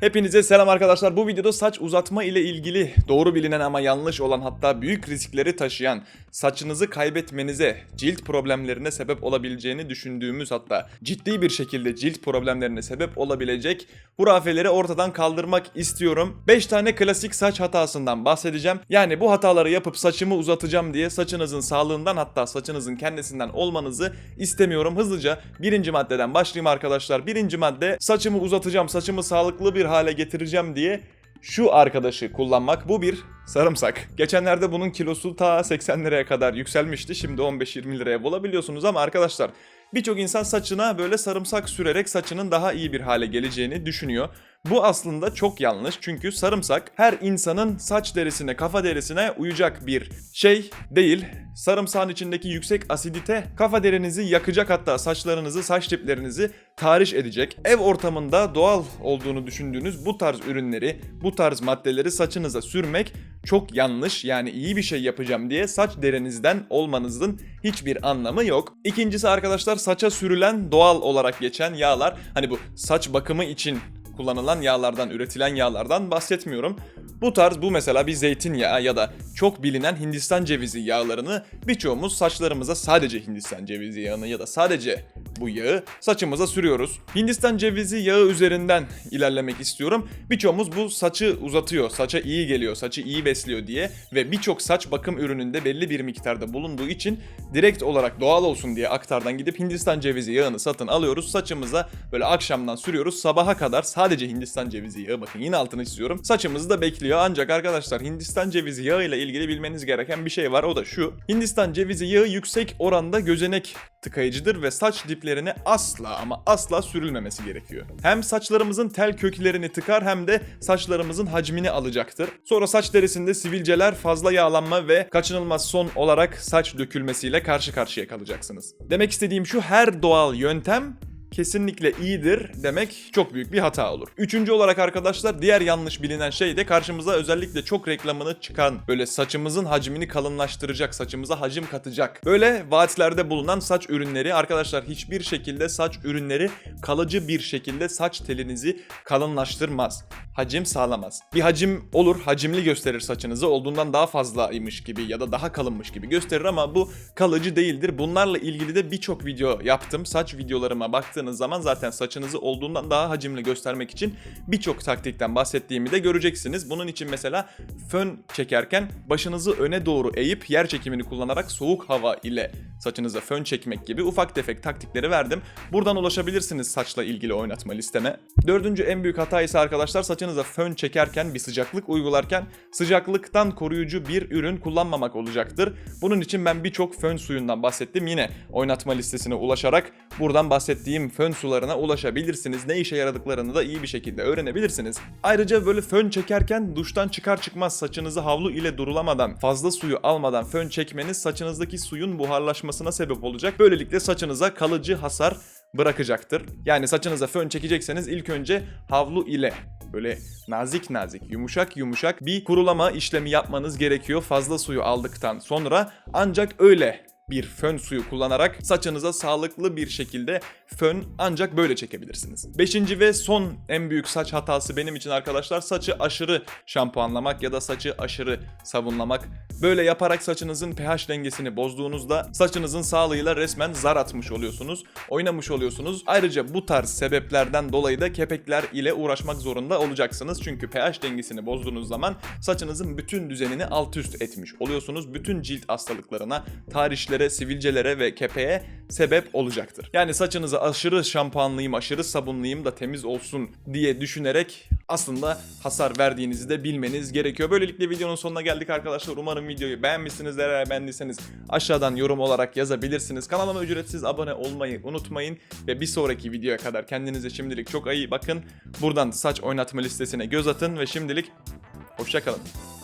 Hepinize selam arkadaşlar. Bu videoda saç uzatma ile ilgili doğru bilinen ama yanlış olan hatta büyük riskleri taşıyan saçınızı kaybetmenize, cilt problemlerine sebep olabileceğini düşündüğümüz hatta ciddi bir şekilde cilt problemlerine sebep olabilecek hurafeleri ortadan kaldırmak istiyorum. 5 tane klasik saç hatasından bahsedeceğim. Yani bu hataları yapıp saçımı uzatacağım diye saçınızın sağlığından hatta saçınızın kendisinden olmanızı istemiyorum. Hızlıca birinci maddeden başlayayım arkadaşlar. Birinci madde saçımı uzatacağım, saçımı sağlıklı bir hale getireceğim diye şu arkadaşı kullanmak. Bu bir sarımsak. Geçenlerde bunun kilosu ta 80 liraya kadar yükselmişti. Şimdi 15-20 liraya bulabiliyorsunuz ama arkadaşlar birçok insan saçına böyle sarımsak sürerek saçının daha iyi bir hale geleceğini düşünüyor. Bu aslında çok yanlış çünkü sarımsak her insanın saç derisine, kafa derisine uyacak bir şey değil. Sarımsağın içindeki yüksek asidite kafa derinizi yakacak hatta saçlarınızı, saç diplerinizi tahriş edecek. Ev ortamında doğal olduğunu düşündüğünüz bu tarz ürünleri, bu tarz maddeleri saçınıza sürmek çok yanlış. Yani iyi bir şey yapacağım diye saç derinizden olmanızın hiçbir anlamı yok. İkincisi arkadaşlar saça sürülen doğal olarak geçen yağlar. Hani bu saç bakımı için kullanılan yağlardan, üretilen yağlardan bahsetmiyorum. Bu tarz bu mesela bir zeytinyağı ya da çok bilinen Hindistan cevizi yağlarını birçoğumuz saçlarımıza sadece Hindistan cevizi yağını ya da sadece bu yağı saçımıza sürüyoruz. Hindistan cevizi yağı üzerinden ilerlemek istiyorum. Birçoğumuz bu saçı uzatıyor, saça iyi geliyor, saçı iyi besliyor diye ve birçok saç bakım ürününde belli bir miktarda bulunduğu için direkt olarak doğal olsun diye aktardan gidip Hindistan cevizi yağını satın alıyoruz. Saçımıza böyle akşamdan sürüyoruz. Sabaha kadar sadece Hindistan cevizi yağı bakın yine altını çiziyorum. Saçımızı da bekliyor ancak arkadaşlar Hindistan cevizi yağı ile ilgili bilmeniz gereken bir şey var o da şu. Hindistan cevizi yağı yüksek oranda gözenek tıkayıcıdır ve saç diplerine asla ama asla sürülmemesi gerekiyor. Hem saçlarımızın tel köklerini tıkar hem de saçlarımızın hacmini alacaktır. Sonra saç derisinde sivilceler, fazla yağlanma ve kaçınılmaz son olarak saç dökülmesiyle karşı karşıya kalacaksınız. Demek istediğim şu her doğal yöntem kesinlikle iyidir demek çok büyük bir hata olur. Üçüncü olarak arkadaşlar diğer yanlış bilinen şey de karşımıza özellikle çok reklamını çıkan böyle saçımızın hacmini kalınlaştıracak, saçımıza hacim katacak. Böyle vaatlerde bulunan saç ürünleri arkadaşlar hiçbir şekilde saç ürünleri kalıcı bir şekilde saç telinizi kalınlaştırmaz. Hacim sağlamaz. Bir hacim olur, hacimli gösterir saçınızı olduğundan daha fazlaymış gibi ya da daha kalınmış gibi gösterir ama bu kalıcı değildir. Bunlarla ilgili de birçok video yaptım. Saç videolarıma baktığınız zaman zaten saçınızı olduğundan daha hacimli göstermek için birçok taktikten bahsettiğimi de göreceksiniz. Bunun için mesela fön çekerken başınızı öne doğru eğip yer çekimini kullanarak soğuk hava ile saçınıza fön çekmek gibi ufak tefek taktikleri verdim. Buradan ulaşabilirsiniz saçla ilgili oynatma listeme. Dördüncü en büyük hata ise arkadaşlar saçınıza fön çekerken bir sıcaklık uygularken sıcaklıktan koruyucu bir ürün kullanmamak olacaktır. Bunun için ben birçok fön suyundan bahsettim. Yine oynatma listesine ulaşarak buradan bahsettiğim fön sularına ulaşabilirsiniz. Ne işe yaradıklarını da iyi bir şekilde öğrenebilirsiniz. Ayrıca böyle fön çekerken duştan çıkar çıkmaz saçınızı havlu ile durulamadan, fazla suyu almadan fön çekmeniz saçınızdaki suyun buharlaşmasına sebep olacak. Böylelikle saçınıza kalıcı hasar bırakacaktır. Yani saçınıza fön çekecekseniz ilk önce havlu ile böyle nazik nazik, yumuşak yumuşak bir kurulama işlemi yapmanız gerekiyor fazla suyu aldıktan sonra ancak öyle bir fön suyu kullanarak saçınıza sağlıklı bir şekilde fön ancak böyle çekebilirsiniz. Beşinci ve son en büyük saç hatası benim için arkadaşlar saçı aşırı şampuanlamak ya da saçı aşırı sabunlamak. Böyle yaparak saçınızın pH dengesini bozduğunuzda saçınızın sağlığıyla resmen zar atmış oluyorsunuz, oynamış oluyorsunuz. Ayrıca bu tarz sebeplerden dolayı da kepekler ile uğraşmak zorunda olacaksınız. Çünkü pH dengesini bozduğunuz zaman saçınızın bütün düzenini alt üst etmiş oluyorsunuz. Bütün cilt hastalıklarına, tarihçilere, sivilcelere ve kepeğe sebep olacaktır. Yani saçınızı aşırı şampuanlayayım, aşırı sabunlayayım da temiz olsun diye düşünerek aslında hasar verdiğinizi de bilmeniz gerekiyor. Böylelikle videonun sonuna geldik arkadaşlar. Umarım videoyu beğenmişsinizdir. Eğer beğendiyseniz aşağıdan yorum olarak yazabilirsiniz. Kanalıma ücretsiz abone olmayı unutmayın. Ve bir sonraki videoya kadar kendinize şimdilik çok iyi bakın. Buradan saç oynatma listesine göz atın ve şimdilik hoşçakalın.